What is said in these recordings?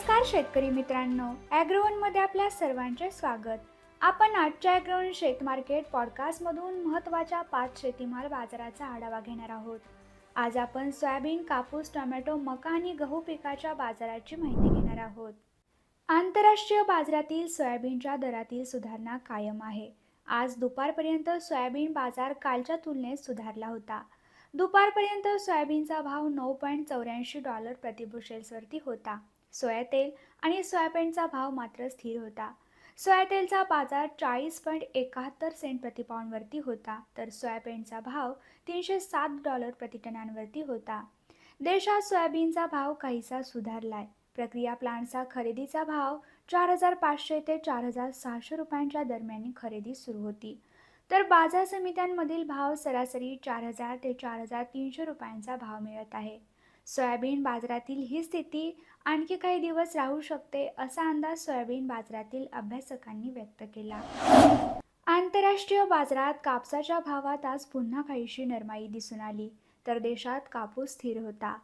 नमस्कार शेतकरी मित्रांनो ॲग्रोवनमध्ये आपल्या सर्वांचे स्वागत. आपण आजच्या ॲग्रोवन शेत मार्केट पॉडकास्टमधून महत्त्वाच्या पाच शेतीमाल बाजाराचा आढावा घेणार आहोत. आज आपण सोयाबीन कापूस टोमॅटो मका आणि गहू पिकाच्या बाजाराची माहिती घेणार आहोत. आंतरराष्ट्रीय बाजारातील सोयाबीनच्या दरातील सुधारणा कायम आहे. आज दुपारपर्यंत सोयाबीन बाजार कालच्या तुलनेत सुधारला होता. दुपारपर्यंत सोयाबीनचा भाव नऊ पॉईंट चौऱ्याऐंशी डॉलर प्रतिबुशेल्सवरती होता. सोया तेल आणि सोयाबीनचा भाव मात्र स्थिर होता. सोया तेलचा बाजार चाळीस पॉईंट एकाहत्तर सेंट प्रतिपाऊंडवरती होता तर सोयाबीनचा भाव तीनशे सात डॉलर प्रतिटनांवरती होता. देशात सोयाबीनचा भाव काहीसा सुधारलाय. प्रक्रिया प्लांटचा खरेदीचा भाव चार हजार पाचशे ते चार हजार सहाशे रुपयांच्या दरम्यान खरेदी सुरू होती. तर बाजार समित्यांमधील भाव सरासरी चार हजार ते चार हजार तीनशे रुपयांचा भाव मिळत आहे. सोयाबीन बाजारातील ही स्थिती आणखी काही दिवस राहू शकते असा अंदाज सोयाबीन बाजारातील अभ्यासकांनी व्यक्त केला. आंतरराष्ट्रीय बाजारात कापसाच्या भावात आज पुन्हा काहीशी नरमाई दिसून आली तर देशात कापूस स्थिर होता.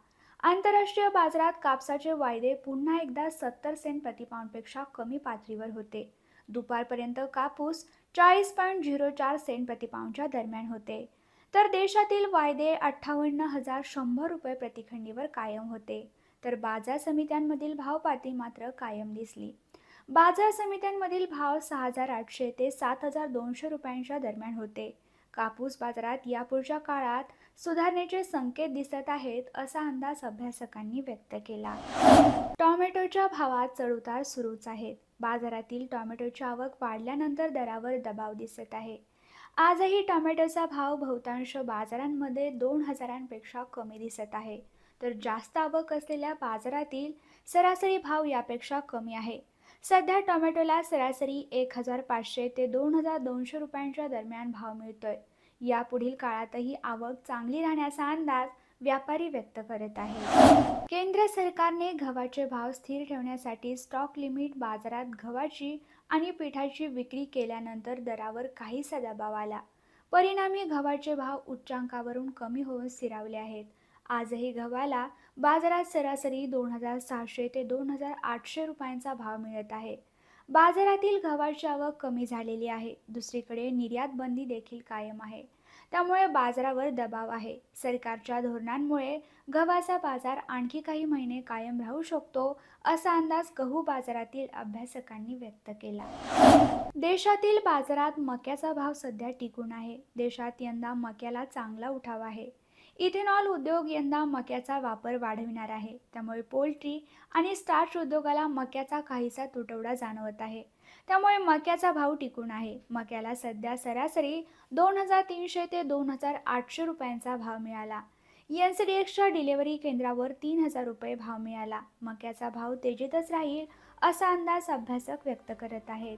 आंतरराष्ट्रीय बाजारात कापसाचे वायदे पुन्हा एकदा सत्तर सेंट प्रतिपाऊंडपेक्षा कमी पातळीवर होते. दुपारपर्यंत कापूस चाळीस पॉईंट झिरो चार सेंट प्रतिपाऊंडच्या दरम्यान होते. तर देशातील वायदे अठ्ठावन्न हजार शंभर रुपये प्रतिखंडीवर कायम होते. तर बाजार समित्यांमधील भाव पाती मात्र कायम दिसली. बाजार समित्यांमधील भाव सहा हजार आठशे ते सात हजार दोनशे रुपयांच्या दरम्यान होते. कापूस बाजारात यापुढच्या काळात सुधारणेचे संकेत दिसत आहेत असा अंदाज अभ्यासकांनी व्यक्त केला. टॉमॅटोच्या भावात चढउतार सुरूच आहेत. बाजारातील टॉमॅटोची आवक वाढल्यानंतर दरावर दबाव दिसत आहे. आजही टोमॅटोचा भाव बहुतांश बाजारांमध्ये दोन हजारांपेक्षा कमी दिसत आहे. तर जास्त आवक असलेल्या बाजारातील सरासरी भाव यापेक्षा कमी आहे. सध्या टोमॅटोला सरासरी एक हजार पाचशे ते दोन हजार दोनशे रुपयांच्या दरम्यान भाव मिळतोय. यापुढील काळातही आवक चांगली राहण्याचा अंदाज व्यापारी व्यक्त करत आहे. केंद्र सरकारने गव्हाचे भाव स्थिर ठेवण्यासाठी स्टॉक लिमिट बाजारात गव्हाची आणि पिठाची विक्री केल्यानंतर दरावर काहीसा दबाव आला. परिणामी गव्हाचे भाव उच्चांकावरून कमी होऊन स्थिरावले आहेत. आजही गव्हाला बाजारात सरासरी दोन हजार सहाशे ते दोन हजार आठशे रुपयांचा भाव मिळत आहे. बाजारातील गव्हाची आवक कमी झालेली आहे. दुसरीकडे निर्यात बंदी देखील कायम आहे. त्यामुळे बाजारावर दबाव आहे. सरकारच्या धोरणांमुळे गव्हाचा बाजार आणखी काही महिने कायम राहू शकतो असा अंदाज गहू बाजारातील अभ्यासकांनी व्यक्त केला. देशातील बाजारात मक्याचा भाव सध्या टिकून आहे. देशात यंदा मक्याला चांगला उठाव आहे. इथेनॉल उद्योग यंदा मक्याचा वापर वाढविणार आहे. त्यामुळे पोल्ट्री आणि स्टार्च उद्योगाला मक्याचा काहीसा तुटवडा जाणवत आहे. त्यामुळे मक्याचा भाव टिकून आहे. मक्याला सध्या सरासरी दोन हजार तीनशे ते दोन हजार आठशे रुपयांचा भाव मिळाला. एन सी डी एक्सच्या डिलेवरी केंद्रावर तीन हजार रुपये भाव मिळाला. मक्याचा भाव तेजीतच राहील असा अंदाज अभ्यासक व्यक्त करत आहेत.